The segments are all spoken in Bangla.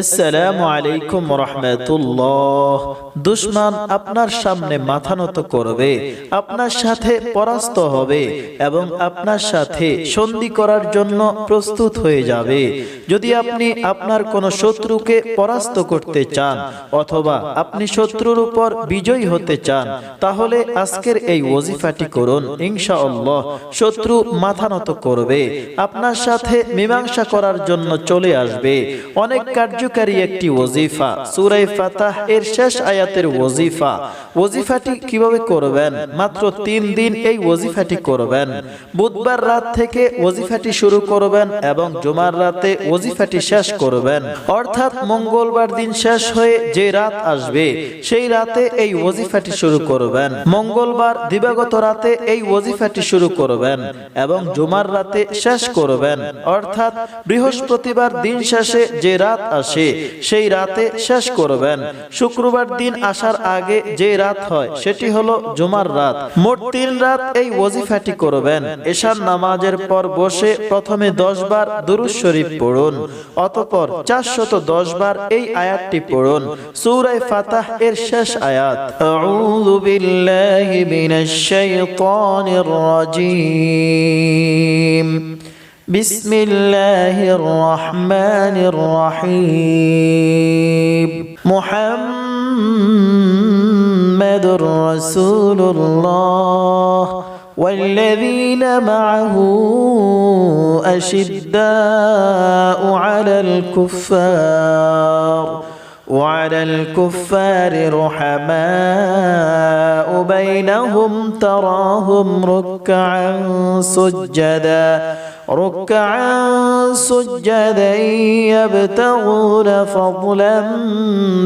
আসসালামু আলাইকুম রহমতুল্লাহ। দুশ্মন আপনার সামনে মাথা নত করবে, আপনার সাথে পরাস্ত হবে এবং আপনার সাথে সন্ধি করার জন্য প্রস্তুত হয়ে যাবে। যদি আপনি আপনার কোনো শত্রুকে পরাস্ত করতে চান অথবা আপনি শত্রুর উপর বিজয়ী হতে চান, তাহলে আজকের এই ওজিফাটি করুন। ইনশাআল্লাহ শত্রু মাথা নত করবে, আপনার সাথে মীমাংসা করার জন্য চলে আসবে। অনেক কার্যকারী একটি ওজিফা। সুরাই ফাতাহ এর শেষ আয়াতের ওজিফা। ওজিফাটি কীভাবে করবেন? মাত্র তিন দিন এই ওজিফাটি করবেন। বুধবার রাত থেকে ওজিফাটি শুরু করবেন এবং জুমার রাতে ওজিফাটি শেষ করবেন। অর্থাৎ মঙ্গলবার দিন শেষ হয়ে যে রাত আসবে, সেই রাতে এই ওজিফাটি শুরু করবেন। মঙ্গলবার দিবাগত রাতে এই ওজিফাটি শুরু করবেন এবং জুমার রাতে শেষ করবেন। অর্থাৎ বৃহস্পতিবার দিন শেষে যে রাত আসে সেই রাতে শেষ করবেন। শুক্রবার দিন আসার আগে যে রাত হয়, সেটি হলো জুমার রাত। মোট তিন রাত এই ওজিফাটি করবেন। এশার নামাজের পর বসে প্রথমে দশ বার দুরুজ শরীফ পড়ুন, অতপর চারশত দশ বার এই আয়াতটি পড়ুন। সূরায়ে ফাতাহ এর শেষ আয়াত। আউযু বিল্লাহি মিনাশ শাইতানির রাজীম। بسم الله الرحمن الرحيم. محمد رسول الله. والذين معه أشداء على الكفار. وعلى الكفار رحماء. بينهم تراهم ركعا سجدا. ركعا سجدا يبتغون فضلا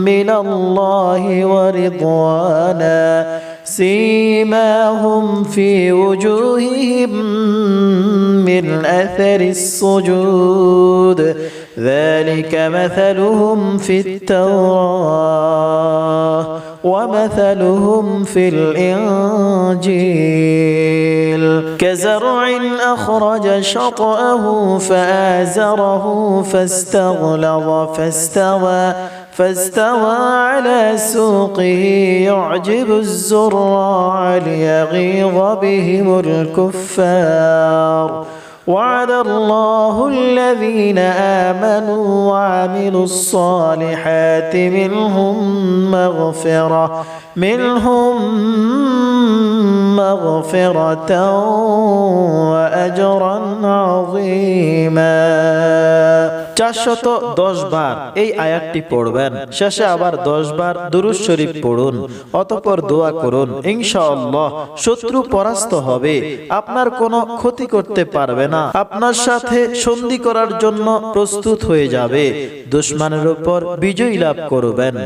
من الله ورضوانا. سيماهم في وجوههم من أثر السجود. ذلك مثلهم في التوراة. ومثلهم في الإنجيل. كزرع أخرج شطأه فآزره فاستغلظ فاستوى فاستوى على سوقه. يعجب الزراع ليغيظ بهم الكفار. وعد الله الذين آمنوا وعملوا الصالحات منهم مغفرة منهم مغفرة وأجرا عظيما. চারশত দশ বার এই আয়াতটি পড়বেন। শেষে আবার দশ বার দুরুজ শরীফ পড়ুন, অতপর দোয়া করুন। ইনশাআল্লাহ শত্রু পরাস্ত হবে, আপনার কোনো ক্ষতি করতে পারবে না। আপনার সাথে সন্ধি করার জন্য প্রস্তুত হয়ে যাবে, দুশ্মনের উপর বিজয়ী লাভ করবেন।